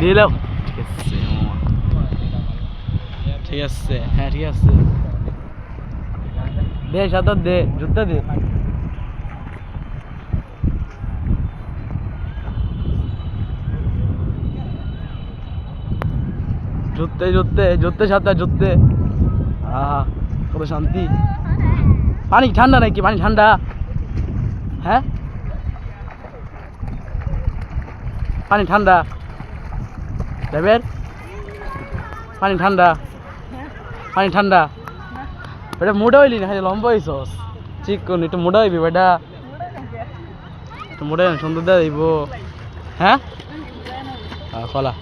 দিলাম ঠিক আছে। ঠিক আছে হ্যাঁ ঠিক আছে। দে সাঁতার দে, জুতা দে। জুতে জুতে জুতে সাঁতার জুতে। আহা, কত শান্তি। পানি ঠান্ডা নাকি? পানি ঠান্ডা। হ্যাঁ? পানি ঠান্ডা। দেবের পানি ঠান্ডা। পানি ঠান্ডা। বেটা মোটা হইলি না? খালি লম্বা হইছস। ঠিক কোন একটু মোটা হইবি, বেটা। একটু মোটা সুন্দর দেওয়া দিব হ্যাঁ? খোলা।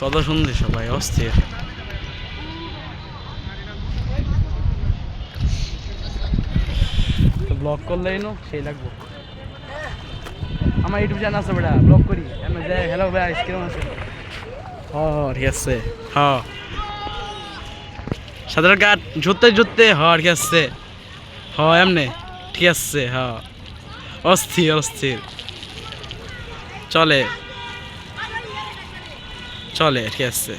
কত সুন্দর সবাই, অস্থির। তো ব্লগ করলেই নো, সেই লাগবো। আমার ইউটিউব চ্যানেল আছে বেটা ব্লগ করি। এমনি যাই হ্যালো ভাই কিরম আছে হ হ ঠিক আছে। হ সাঁতার কাট ঝুরতে ঝুরতে হ ঠিক আছে। হ এমনি ঠিক আছে হ অস্থির অস্থির। চলে। চলে ঠিক আছে।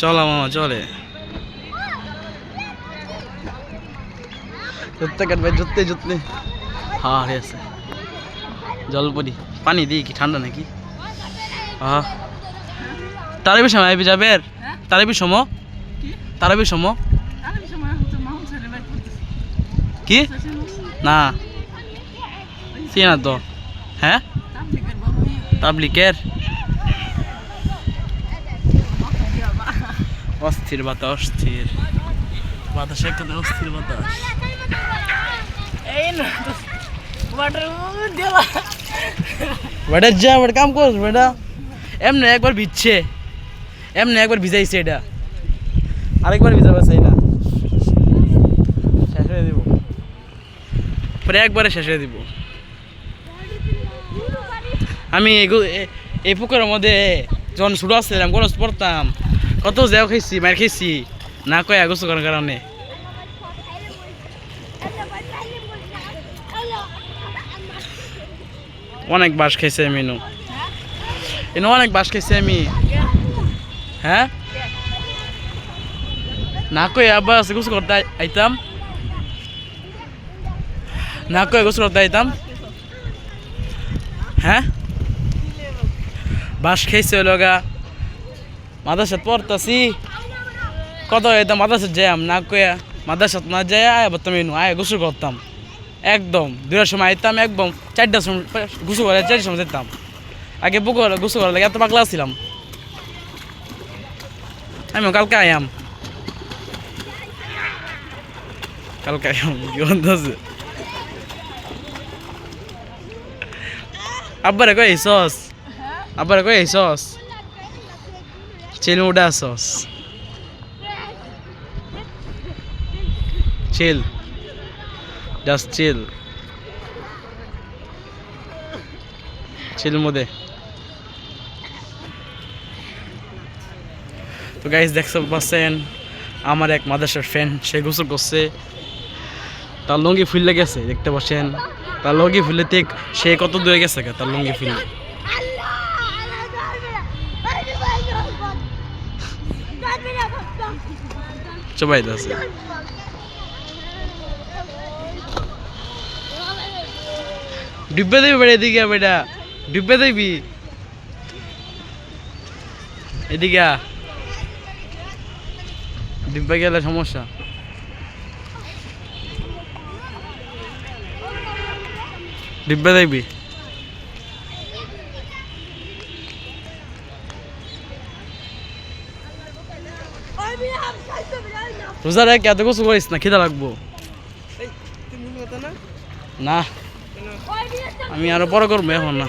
চলো মামা চলে। জুততে কাটবে জুততে জুততে। হ্যাঁ ঠিক আছে। জলপরি। পানি দিই কি ঠান্ডা নাকি? আহ। তারাবি সময় আইবি যাবে তারাবি সম তারাবি সম কি? না। সে তো। হ্যাঁ? তাবলিকের অস্থির বাতাস অস্থির। বাতাস একটা অস্থির বাতাস। বেটা যা বেটা কাম কর বেটা। এমনি একবার ভিজছে। এমনি একবার ভিজাইছে এটা। আরেকবার ভিজাবে চাই না। শেষ হয়ে দিব পরে একবারে শেষ হয়ে দিব আমি এই পুকুরের মধ্যে যখন ছোটো আসছিলাম গরজ পড়তাম। কত জ্যাও খাইছি মার খাইছি। না কয়ে গোসল করার কারণে। অনেক বাস খাইছি আমি নু এনে অনেক বাস খাইছি আমি হ্যাঁ? না কয়ে আবার গোসল করতে আই- আইতাম। না কয়ে গোসল করতে আইতাম। হ্যাঁ? বাস খাইছে লগা। মাদাসাত পড়তাছি। কত এটা মাদাসাত যাইম না কয়া মাদাসাত না যাই আয় বলতাম এনু আয় গোসল করতাম। একদম দুটার সময় আইতাম একদম, চারটার সময় গোসল করে চারটার সময় যেতাম। আগে পুকুর গোসল করার লাগে এত পাগলা ছিলাম। আমি কালকে আয়াম কালকে আয়াম কি আছে আব্বারে কই সস আব্বারে কই সস চিল উডা সস চিল। জাস্ট চিল চিল মধ্যে তো গাইজ দেখতে পাচ্ছেন আমার এক মাদাসার ফ্রেন্ড সে গোসল করছে তার লঙ্গি ফুললে গেছে দেখতে পাচ্ছেন তার লঙ্গি ফুললে ঠিক সে কত দূরে গেছে তার লঙ্গি ফুললে সবাই আছে ডিব্বে দেবি বেড়ে এদিকে বেটা ডিব্বে দেবি এদিকে। ডিব্বে গেলে সমস্যা ডিব্বে দেখবি রোজা রেখে এত কিছু করিস না খিদা লাগবো না আমি আরও বড় করব এখন না।